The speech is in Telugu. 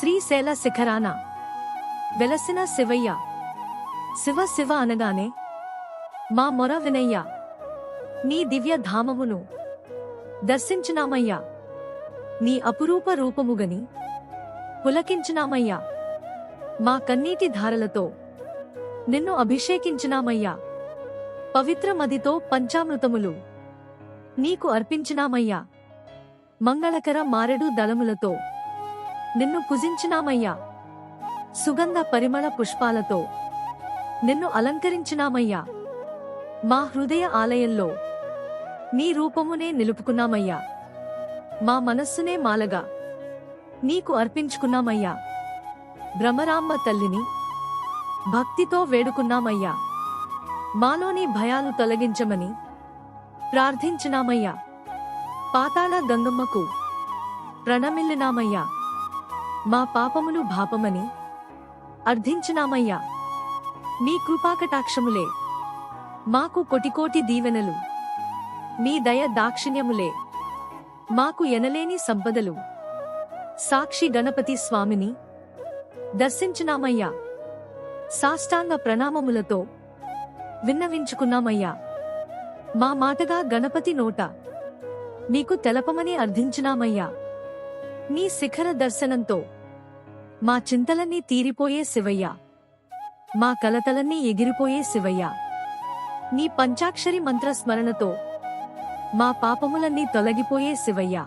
శ్రీశైల శిఖరాన వెలసిన శివయ్య. శివ శివ అనగానే మా మొర వినయ్య నీ దివ్య ధామమును దర్శించినామయ్యా. నీ అపురూప రూపముగని పులకించినామయ్యా. మా కన్నీటి ధారలతో నిన్ను అభిషేకించినామయ్యా. పవిత్రమదితో పంచామృతములు నీకు అర్పించినామయ్యా. మంగళకర మారెడు దళములతో నిన్ను పూజించినామయ్యా సుగంధ పరిమళ పుష్పాలతో నిన్ను అలంకరించినామయ్యా. మా హృదయ ఆలయంలో నీ రూపమునే నిలుపుకున్నామయ్యా. మా మనస్సునే మాలగా నీకు అర్పించుకున్నామయ్యా. భ్రమరాంబ తల్లిని భక్తితో వేడుకున్నామయ్యా. మాలోని భయాలు తొలగించమని ప్రార్థించినామయ్యా. పాతాళ గంగమ్మకు ప్రణమిల్లినామయ్యా. మా పాపములు భాపమని అర్థించినామయ్యా. మీ కృపాకటాక్షములే. మాకు కొటికోటి దీవెనలు. మీ దయ దాక్షిణ్యములే. మాకు ఎనలేని సంపదలు. సాక్షి గణపతి స్వామిని దర్శించినామయ్యా. సాష్టాంగ ప్రణామములతో విన్నవించుకున్నామయ్యా. మా మాటగా గణపతి నోట నీకు తెలపమని అర్థించినామయ్యా. నీ శిఖర దర్శనంతో మా చింతలన్నీ తీరిపోయే శివయ్య. మా కలతలన్నీ ఎగిరిపోయే శివయ్య. నీ పంచాక్షరి మంత్ర స్మరణతో మా పాపములన్నీ తొలగిపోయే శివయ్య.